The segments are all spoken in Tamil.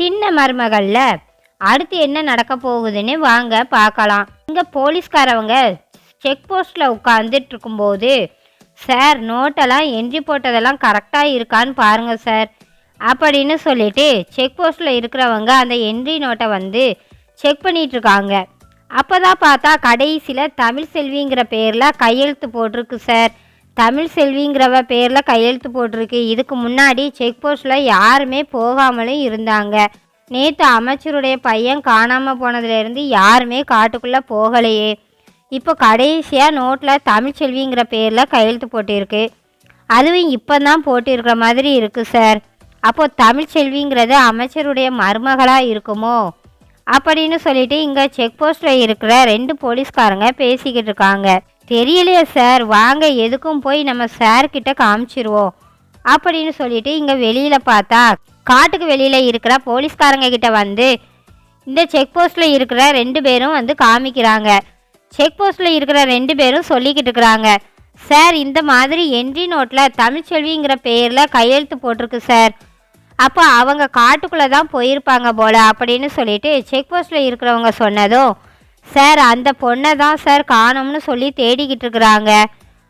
சின்ன மருமகளில் அடுத்து என்ன நடக்க போகுதுன்னு வாங்க பார்க்கலாம். இங்கே போலீஸ்காரவங்க செக் போஸ்ட்டில் உட்காந்துட்டு இருக்கும்போது சார் நோட்டெல்லாம் என்ட்ரி போட்டதெல்லாம் கரெக்டாக இருக்கான்னு பாருங்கள் சார். அப்படின்னு சொல்லிட்டு செக் போஸ்ட்டில் இருக்கிறவங்க அந்த என்ட்ரி நோட்டை வந்து செக் பண்ணிகிட்ருக்காங்க அப்போ தான் பார்த்தா கடைசியில் தமிழ் செல்விங்கிற பேரில் கையெழுத்து போட்டிருக்கு சார். தமிழ் செல்விங்கிறவ பேரில் கையெழுத்து போட்டிருக்கு. இதுக்கு முன்னாடி செக் போஸ்ட்டில் யாருமே போகாமலும் இருந்தாங்க. நேற்று அமைச்சருடைய பையன் காணாமல் போனதுலேருந்து யாருமே காட்டுக்குள்ளே போகலையே. இப்போ கடைசியாக நோட்டில் தமிழ்ச்செல்விங்கிற பேரில் கையெழுத்து போட்டிருக்கு. அதுவும் இப்போ தான் போட்டிருக்கிற மாதிரி இருக்குது சார். அப்போது தமிழ்ச்செல்விங்கிறது அமைச்சருடைய மருமகளாக இருக்குமோ? அப்படின்னு சொல்லிட்டு இங்கே செக் போஸ்ட்டில் இருக்கிற ரெண்டு போலீஸ்காரங்க பேசிக்கிட்டு இருக்காங்க. தெரியலையே சார் வாங்க எதுக்கும் போய் நம்ம சார்கிட்ட காமிச்சிருவோம். அப்படின்னு சொல்லிட்டு இங்கே வெளியில் பார்த்தா காட்டுக்கு வெளியில் இருக்கிற போலீஸ்காரங்க கிட்ட வந்து இந்த செக் போஸ்ட்டில் இருக்கிற ரெண்டு பேரும் வந்து காமிக்கிறாங்க. செக் போஸ்ட்டில் இருக்கிற ரெண்டு பேரும் சொல்லிக்கிட்டு இருக்கிறாங்க. சார் இந்த மாதிரி என்ட்ரி நோட்டில் தமிழ்ச்செல்விங்கிற பேரில் கையெழுத்து போட்டிருக்கு சார். அப்போ அவங்க காட்டுக்குள்ளே தான் போயிருப்பாங்க போல அப்படின்னு சொல்லிட்டு செக் போஸ்ட்டில் இருக்கிறவங்க சொன்னதும் சார் அந்த பொண்ணை தான் சார் காணோம்னு சொல்லி தேடிக்கிட்டு இருக்கிறாங்க.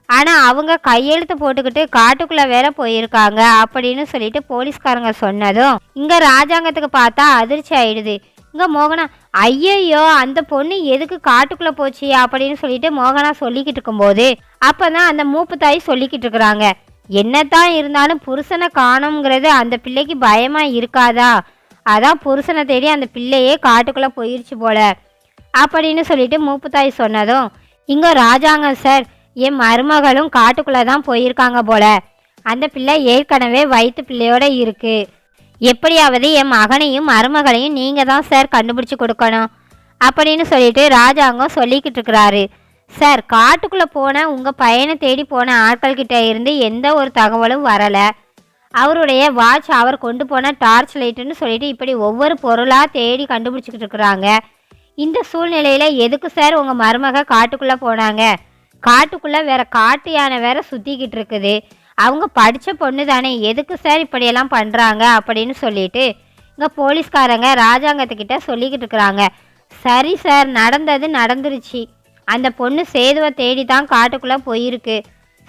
ஆனால் அவங்க கையெழுத்து போட்டுக்கிட்டு காட்டுக்குள்ளே வேற போயிருக்காங்க அப்படின்னு சொல்லிட்டு போலீஸ்காரங்க சொன்னதும் இங்கே ராஜாங்கத்துக்கு பார்த்தா அதிர்ச்சி ஆயிடுது. இங்கே மோகனா ஐயையோ அந்த பொண்ணு எதுக்கு காட்டுக்குள்ளே போச்சு? அப்படின்னு சொல்லிட்டு மோகனா சொல்லிக்கிட்டு இருக்கும்போது அப்போ தான் அந்த மூப்பு தாய் சொல்லிக்கிட்டு இருக்கிறாங்க. என்னத்தான் இருந்தாலும் புருஷனை காணோங்கிறது அந்த பிள்ளைக்கு பயமாக இருக்காதா? அதான் புருஷனை தேடி அந்த பிள்ளையே காட்டுக்குள்ளே போயிருச்சு போல. அப்படின்னு சொல்லிட்டு மூப்புத்தாய் சொன்னதும் இங்கே ராஜாங்கம் சார் என் மருமகளும் காட்டுக்குள்ளே தான் போயிருக்காங்க போல. அந்த பிள்ளை ஏற்கனவே வயிற்று பிள்ளையோட இருக்கு. எப்படியாவது என் மகனையும் மருமகளையும் நீங்கள் தான் சார் கண்டுபிடிச்சி கொடுக்கணும் அப்படின்னு சொல்லிட்டு ராஜாங்கம் சொல்லிக்கிட்டு இருக்கிறாரு. சார் காட்டுக்குள்ளே போன உங்கள் பையனை தேடி போன ஆட்கள்கிட்ட இருந்து எந்த ஒரு தகவலும் வரலை. அவருடைய வாட்ச் அவர் கொண்டு போன டார்ச் லைட்டுன்னு சொல்லிட்டு இப்படி ஒவ்வொரு பொருளாக தேடி கண்டுபிடிச்சிக்கிட்டு இருக்கிறாங்க. இந்த சூழ்நிலையில் எதுக்கு சார் உங்கள் மருமக காட்டுக்குள்ளே போனாங்க? காட்டுக்குள்ளே வேற காட்டு யானை வேற சுற்றிக்கிட்டு இருக்குது. அவங்க படித்த பொண்ணு தானே எதுக்கு சார் இப்படியெல்லாம் பண்ணுறாங்க அப்படின்னு சொல்லிட்டு இங்கே போலீஸ்காரங்க ராஜாங்கத்துக்கிட்ட சொல்லிக்கிட்டு இருக்கிறாங்க. சரி சார் நடந்தது நடந்துருச்சு. அந்த பொண்ணு சேதுவை தேடி தான் காட்டுக்குள்ளே போயிருக்கு.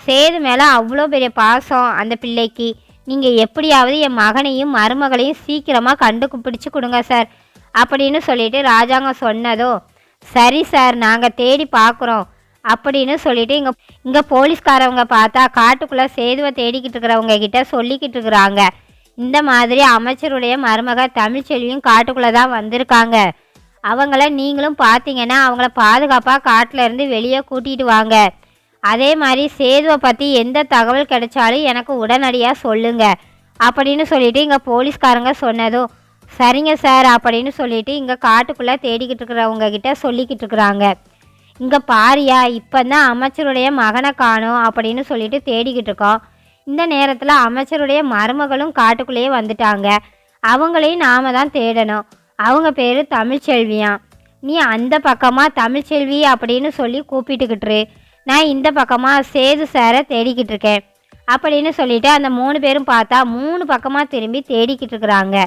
சேது மேலே அவ்வளோ பெரிய பாசம் அந்த பிள்ளைக்கு. நீங்கள் எப்படியாவது என் மகனையும் மருமகளையும் சீக்கிரமாக கண்டு பிடிச்சி கொடுங்க சார். அப்படின்னு சொல்லிட்டு ராஜாங்கம் சொன்னதோ சரி சார் நாங்கள் தேடி பார்க்குறோம் அப்படின்னு சொல்லிட்டு இங்கே இங்கே போலீஸ்காரவங்க பார்த்தா காட்டுக்குள்ளே சேதுவை தேடிக்கிட்டு இருக்கிறவங்க கிட்ட சொல்லிக்கிட்டு இருக்கிறாங்க. இந்த மாதிரி அமைச்சருடைய மருமக தமிழ்ச்செல்வியும் காட்டுக்குள்ளே தான் வந்திருக்காங்க. அவங்கள நீங்களும் பார்த்தீங்கன்னா அவங்கள பாதுகாப்பாக காட்டில் இருந்து வெளியே கூட்டிகிட்டு வாங்க. அதே மாதிரி சேதுவை பற்றி எந்த தகவல் கிடைச்சாலும் எனக்கு உடனடியாக சொல்லுங்க அப்படின்னு சொல்லிட்டு இங்கே போலீஸ்காரங்க சொன்னதும் சரிங்க சார் அப்படின்னு சொல்லிட்டு இங்கே காட்டுக்குள்ளே தேடிக்கிட்டு இருக்கிறவங்க கிட்ட சொல்லிக்கிட்டு இருக்கிறாங்க. இங்கே பாரியா இப்போ தான் அமைச்சருடைய மகனை காணும் அப்படின்னு சொல்லிட்டு தேடிக்கிட்டு இருக்கோம். இந்த நேரத்தில் அமைச்சருடைய மருமகளும் காட்டுக்குள்ளேயே வந்துட்டாங்க. அவங்களையும் நாம தான் தேடணும். அவங்க பேர் தமிழ்ச்செல்வியான் நீ அந்த பக்கமாக தமிழ்ச்செல்வி அப்படின்னு சொல்லி கூப்பிட்டுக்கிட்டுரு. நான் இந்த பக்கமாக சேது சாரை தேடிக்கிட்டு இருக்கேன். அப்படின்னு சொல்லிட்டு அந்த மூணு பேரும் பார்த்தா மூணு பக்கமாக திரும்பி தேடிக்கிட்டு இருக்கிறாங்க.